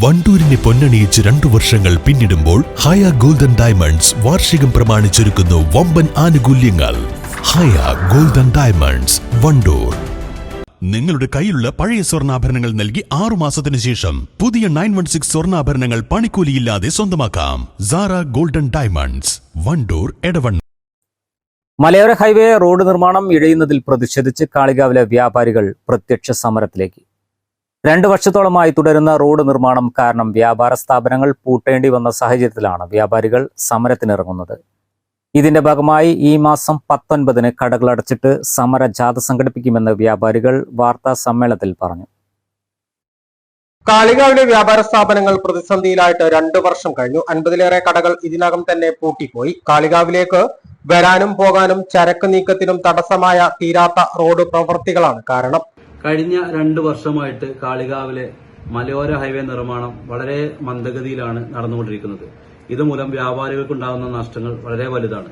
വണ്ടൂരിനെ പൊന്നണിയിച്ച് രണ്ടു വർഷങ്ങൾ പിന്നിടുമ്പോൾ ഹയ ഗോൾഡൻ ഡയമണ്ട്സ് വാർഷികം പ്രമാണിച്ചൊരുക്കുന്നു വമ്പൻ ആനുകൂല്യങ്ങൾ. Haya golden diamonds Wandoor. നിങ്ങളുടെ കയ്യിലുള്ള പഴയ സ്വർണാഭരണങ്ങൾ നൽകി ആറു മാസത്തിനു ശേഷം പുതിയ നയൻ വൺ സിക്സ് സ്വർണാഭരണങ്ങൾ പണിക്കൂലിയില്ലാതെ സ്വന്തമാക്കാം. Sara golden diamonds Wandoor Edavanna. മലയോര ഹൈവേ റോഡ് നിർമ്മാണം ഇഴയുന്നതിൽ പ്രതിഷേധിച്ച് കാളികാവിലെ വ്യാപാരികൾ പ്രത്യക്ഷ സമരത്തിലേക്ക്. രണ്ടു വർഷത്തോളമായി തുടരുന്ന റോഡ് നിർമ്മാണം കാരണം വ്യാപാര സ്ഥാപനങ്ങൾ പൂട്ടേണ്ടി വന്ന സാഹചര്യത്തിലാണ് വ്യാപാരികൾ സമരത്തിനിറങ്ങുന്നത്. ഇതിന്റെ ഭാഗമായി ഈ മാസം പത്തൊൻപതിന് കടകൾ അടച്ചിട്ട് സമരജാഥ സംഘടിപ്പിക്കുമെന്ന് വ്യാപാരികൾ വാർത്താ സമ്മേളനത്തിൽ പറഞ്ഞു. കാളികാവിലെ വ്യാപാര സ്ഥാപനങ്ങൾ പ്രതിസന്ധിയിലായിട്ട് രണ്ടു വർഷം കഴിഞ്ഞു. അൻപതിലേറെ കടകൾ ഇതിനകം തന്നെ പൂട്ടിപ്പോയി. കാളികാവിലേക്ക് വരാനും പോകാനും ചരക്ക് നീക്കത്തിനും തടസ്സമായ തീരാത്ത റോഡ് പ്രവൃത്തികളാണ് കാരണം കഴിഞ്ഞ രണ്ട് വർഷമായിട്ട് കാളികാവിലെ മലയോര ഹൈവേ നിർമ്മാണം വളരെ മന്ദഗതിയിലാണ് നടന്നുകൊണ്ടിരിക്കുന്നത്. ഇതുമൂലം വ്യാപാരികൾക്കുണ്ടാകുന്ന നഷ്ടങ്ങൾ വളരെ വലുതാണ്.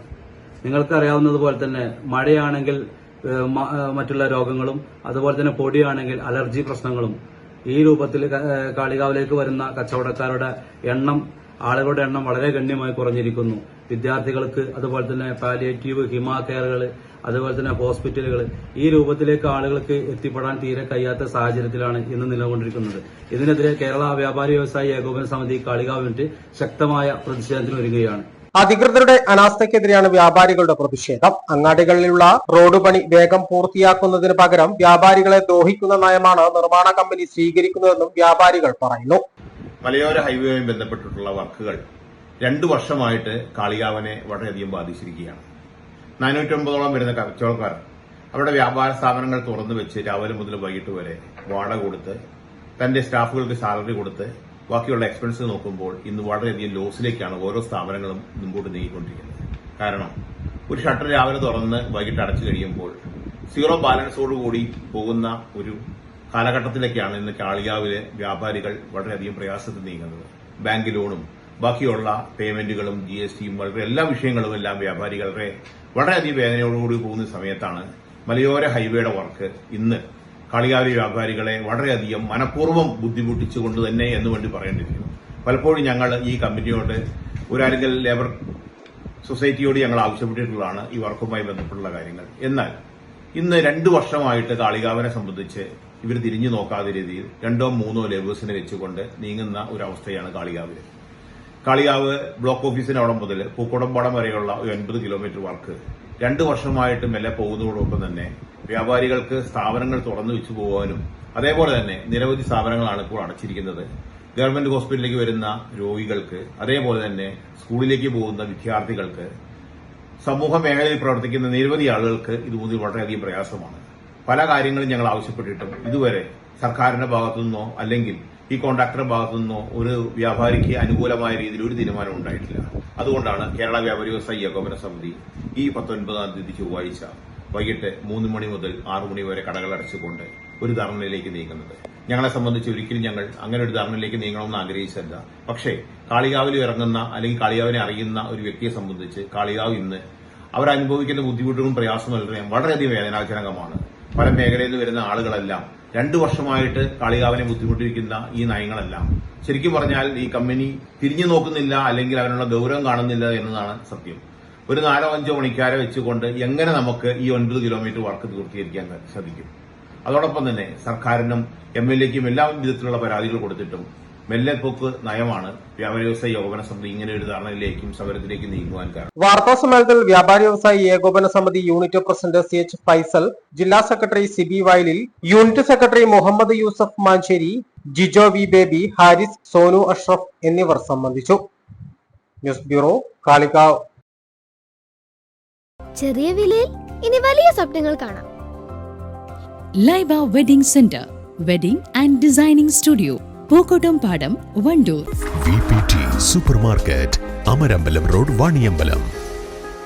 നിങ്ങൾക്കറിയാവുന്നതുപോലെ തന്നെ മഴയാണെങ്കിൽ മറ്റുള്ള രോഗങ്ങളും അതുപോലെ തന്നെ പൊടിയാണെങ്കിൽ അലർജി പ്രശ്നങ്ങളും ഈ രൂപത്തിൽ കാളികാവിലേക്ക് വരുന്ന കച്ചവടക്കാരുടെ എണ്ണം ആളുകളുടെ എണ്ണം വളരെ ഗണ്യമായി കുറഞ്ഞിരിക്കുന്നു. വിദ്യാർത്ഥികൾക്ക് അതുപോലെ തന്നെ പാലിയേറ്റീവ് ഹിമാ കെയറുകൾ അതുപോലെ തന്നെ ഹോസ്പിറ്റലുകൾ ഈ രൂപത്തിലേക്ക് ആളുകൾക്ക് എത്തിപ്പെടാൻ തീരെ കഴിയാത്ത സാഹചര്യത്തിലാണ് ഇന്ന് നിലകൊണ്ടിരിക്കുന്നത്. ഇതിനെതിരെ കേരള വ്യാപാരി വ്യവസായി ഏകോപന സമിതി കാളികാവ് യൂണിറ്റ് ശക്തമായ പ്രതിഷേധത്തിന് ഒരുങ്ങുകയാണ്. അധികൃതരുടെ അനാസ്ഥയ്ക്കെതിരെയാണ് വ്യാപാരികളുടെ പ്രതിഷേധം. അങ്ങാടികളിലുള്ള റോഡ് പണി വേഗം പൂർത്തിയാക്കുന്നതിന് പകരം വ്യാപാരികളെ ദ്രോഹിക്കുന്ന നയമാണ് നിർമ്മാണ കമ്പനി സ്വീകരിക്കുന്നതെന്നും വ്യാപാരികൾ പറയുന്നു. മലയോര ഹൈവേയുമായി ബന്ധപ്പെട്ടിട്ടുള്ള വർക്കുകൾ രണ്ടു വർഷമായിട്ട് കാളികാവനെ വളരെയധികം ബാധിച്ചിരിക്കുകയാണ്. നാനൂറ്റൊമ്പതോളം വരുന്ന കച്ചവടക്കാർ അവരുടെ വ്യാപാര സ്ഥാപനങ്ങൾ തുറന്നു വെച്ച് രാവിലെ മുതൽ വൈകിട്ട് വരെ വാടക കൊടുത്ത് തന്റെ സ്റ്റാഫുകൾക്ക് സാലറി കൊടുത്ത് ബാക്കിയുള്ള എക്സ്പെൻസ് നോക്കുമ്പോൾ ഇന്ന് വളരെയധികം ലോസിലേക്കാണ് ഓരോ സ്ഥാപനങ്ങളും മുമ്പോട്ട് നീങ്ങിക്കൊണ്ടിരിക്കുന്നത്. കാരണം ഒരു ഷട്ടർ രാവിലെ തുറന്ന് വൈകിട്ട് അടച്ചു കഴിയുമ്പോൾ സീറോ ബാലൻസോടുകൂടി പോകുന്ന ഒരു കാലഘട്ടത്തിലേക്കാണ് ഇന്ന് കാളിയാവിലെ വ്യാപാരികൾ വളരെയധികം പ്രയാസത്തിൽ നീങ്ങുന്നത്. ബാങ്ക് ലോണും ബാക്കിയുള്ള പേയ്മെന്റുകളും ജി എസ് ടിയും വളരെ എല്ലാ വിഷയങ്ങളും എല്ലാം വ്യാപാരികളുടെ വളരെയധികം വേദനയോടുകൂടി പോകുന്ന സമയത്താണ് മലയോര ഹൈവേയുടെ വർക്ക് ഇന്ന് കാളികാവിലെ വ്യാപാരികളെ വളരെയധികം മനഃപൂർവം ബുദ്ധിമുട്ടിച്ചുകൊണ്ട് തന്നെ എന്ന് വേണ്ടി പറയേണ്ടിയിരിക്കുന്നു. പലപ്പോഴും ഞങ്ങൾ ഈ കമ്പനിയോട് ഒരാരെങ്കിൽ ലേബർ സൊസൈറ്റിയോട് ഞങ്ങൾ ആവശ്യപ്പെട്ടിട്ടുള്ളതാണ് ഈ വർക്കുമായി ബന്ധപ്പെട്ടുള്ള കാര്യങ്ങൾ. എന്നാൽ ഇന്ന് രണ്ടു വർഷമായിട്ട് കാളികാവിനെ സംബന്ധിച്ച് ഇവർ തിരിഞ്ഞു നോക്കാത്ത രീതിയിൽ രണ്ടോ മൂന്നോ ലേബേഴ്സിനെ വെച്ചുകൊണ്ട് നീങ്ങുന്ന ഒരു അവസ്ഥയാണ് കാളികാവിൽ കാളികാവ് ബ്ലോക്ക് ഓഫീസിന് അവിടെ മുതൽ പൂക്കോടമ്പാടം വരെയുള്ള ഒരു ഒൻപത് കിലോമീറ്റർ വർക്ക് രണ്ട് വർഷമായിട്ട് മെല്ലെ പോകുന്നതോടൊപ്പം തന്നെ വ്യാപാരികൾക്ക് സ്ഥാപനങ്ങൾ തുറന്നു വെച്ചു പോകാനും അതേപോലെ തന്നെ നിരവധി സ്ഥാപനങ്ങളാണ് ഇപ്പോൾ അടച്ചിരിക്കുന്നത്. ഗവൺമെന്റ് ഹോസ്പിറ്റലിലേക്ക് വരുന്ന രോഗികൾക്ക് അതേപോലെ തന്നെ സ്കൂളിലേക്ക് പോകുന്ന വിദ്യാർത്ഥികൾക്ക് സമൂഹ മേഖലയിൽ പ്രവർത്തിക്കുന്ന നിരവധി ആളുകൾക്ക് ഇത് മുതൽ വളരെയധികം പ്രയാസമാണ്. പല കാര്യങ്ങളും ഞങ്ങൾ ആവശ്യപ്പെട്ടിട്ടും ഇതുവരെ സർക്കാരിന്റെ ഭാഗത്തു നിന്നോ അല്ലെങ്കിൽ ഈ കോൺട്രാക്ടറുടെ ഭാഗത്തു നിന്നോ ഒരു വ്യാപാരിക്ക് അനുകൂലമായ രീതിയിൽ ഒരു തീരുമാനം ഉണ്ടായിട്ടില്ല. അതുകൊണ്ടാണ് കേരള വ്യാപാരി വ്യവസായി ഏകോപന സമിതി ഈ പത്തൊൻപതാം തീയതി ചൊവ്വാഴ്ച വൈകിട്ട് മൂന്ന് മണി മുതൽ ആറു മണി വരെ കടകൾ അടച്ചുകൊണ്ട് ഒരു ധർണയിലേക്ക് നീങ്ങുന്നത്. ഞങ്ങളെ സംബന്ധിച്ച് ഒരിക്കലും ഞങ്ങൾ അങ്ങനെ ഒരു ധർണയിലേക്ക് നീങ്ങണമെന്ന് ആഗ്രഹിച്ചല്ല പക്ഷേ കാളികാവിൽ ഇറങ്ങുന്ന അല്ലെങ്കിൽ കാളികാവിനെ അറിയുന്ന ഒരു വ്യക്തിയെ സംബന്ധിച്ച് കാളികാവ് ഇന്ന് അവരനുഭവിക്കുന്ന ബുദ്ധിമുട്ടുകളും പ്രയാസവും വളരെ വളരെയധികം വേദനാജനകമാണ്. പല മേഖലയിൽ വരുന്ന ആളുകളെല്ലാം രണ്ടു വർഷമായിട്ട് കാളികാവിനെ ബുദ്ധിമുട്ടിരിക്കുന്ന ഈ നയങ്ങളെല്ലാം. ശരിക്കും പറഞ്ഞാൽ ഈ കമ്പനി തിരിഞ്ഞു നോക്കുന്നില്ല അല്ലെങ്കിൽ അവനുള്ള ഗൗരവം കാണുന്നില്ല എന്നതാണ് സത്യം. ഒരു നാലോ അഞ്ചോ മണിക്കാരെ വെച്ചുകൊണ്ട് എങ്ങനെ നമുക്ക് ഈ ഒൻപത് കിലോമീറ്റർ വർക്ക് പൂർത്തീകരിക്കാൻ സാധിക്കും? അതോടൊപ്പം തന്നെ സർക്കാരിനും എം എൽ എക്കും എല്ലാ വിധത്തിലുള്ള പരാതികൾ കൊടുത്തിട്ടും മെല്ലെപ്പോക്ക് നയമാണ്. വ്യാപാരി വ്യവസായ ഏകോപന സമിതി ഇങ്ങനെ ഒരു ധാരണയിലേക്കും സമരത്തിലേക്കും നീങ്ങുവാൻ കാരണം. വാർത്താ സമ്മേളനത്തിൽ വ്യാപാരി വ്യവസായി ഏകോപന സമിതി unit president C H Faisal ജില്ലാ secretary Sibi Vayalil unit secretary Muhammad Yusuf Mancheri Jijo V Baby Haris Sonu Ashraf എന്നിവർ സംബന്ധിച്ചു. News bureau Kalikavu. ചെറിയ വിലയിൽ ഇനി വലിയ സ്വപ്നങ്ങൾ കാണാം. Laiba wedding centre wedding and designing studio. Pookkottumpadam Wandoor. Super market Amarambalam road Vaniyambalam.